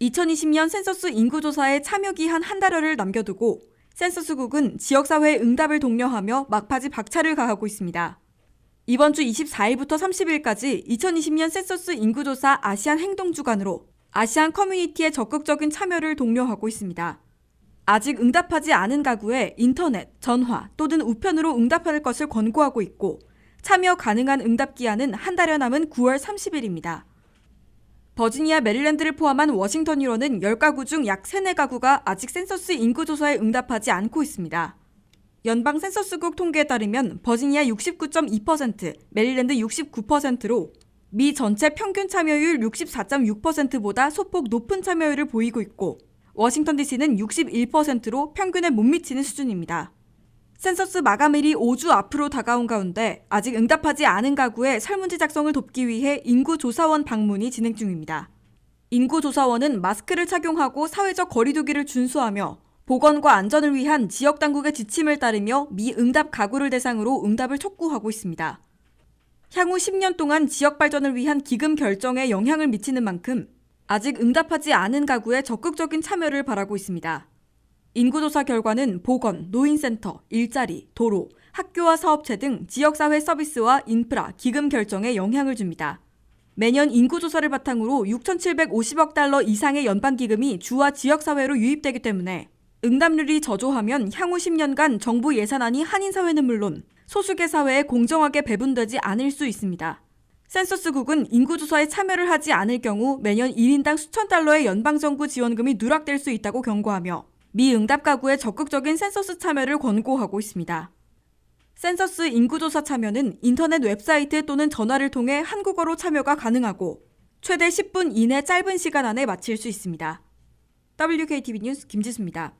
2020년 센서스 인구조사에 참여 기한 한 달여를 남겨두고 센서스국은 지역사회의 응답을 독려하며 막바지 박차를 가하고 있습니다. 이번 주 24일부터 30일까지 2020년 센서스 인구조사 아시안 행동주간으로 아시안 커뮤니티의 적극적인 참여를 독려하고 있습니다. 아직 응답하지 않은 가구에 인터넷, 전화 또는 우편으로 응답할 것을 권고하고 있고 참여 가능한 응답 기한은 한 달여 남은 9월 30일입니다. 버지니아 메릴랜드를 포함한 워싱턴 유로는 10가구 중 약 3, 4가구가 아직 센서스 인구 조사에 응답하지 않고 있습니다. 연방 센서스국 통계에 따르면 버지니아 69.2%, 메릴랜드 69%로 미 전체 평균 참여율 64.6%보다 소폭 높은 참여율을 보이고 있고 워싱턴 DC는 61%로 평균에 못 미치는 수준입니다. 센서스 마감일이 5주 앞으로 다가온 가운데 아직 응답하지 않은 가구의 설문지 작성을 돕기 위해 인구조사원 방문이 진행 중입니다. 인구조사원은 마스크를 착용하고 사회적 거리두기를 준수하며 보건과 안전을 위한 지역 당국의 지침을 따르며 미응답 가구를 대상으로 응답을 촉구하고 있습니다. 향후 10년 동안 지역 발전을 위한 기금 결정에 영향을 미치는 만큼 아직 응답하지 않은 가구의 적극적인 참여를 바라고 있습니다. 인구조사 결과는 보건, 노인센터, 일자리, 도로, 학교와 사업체 등 지역사회 서비스와 인프라, 기금 결정에 영향을 줍니다. 매년 인구조사를 바탕으로 6,750억 달러 이상의 연방기금이 주와 지역사회로 유입되기 때문에 응답률이 저조하면 향후 10년간 정부 예산안이 한인사회는 물론 소수계 사회에 공정하게 배분되지 않을 수 있습니다. 센서스국은 인구조사에 참여를 하지 않을 경우 매년 1인당 수천 달러의 연방정부 지원금이 누락될 수 있다고 경고하며 미 응답 가구의 적극적인 센서스 참여를 권고하고 있습니다. 센서스 인구조사 참여는 인터넷 웹사이트 또는 전화를 통해 한국어로 참여가 가능하고 최대 10분 이내 짧은 시간 안에 마칠 수 있습니다. WKTV 뉴스 김지수입니다.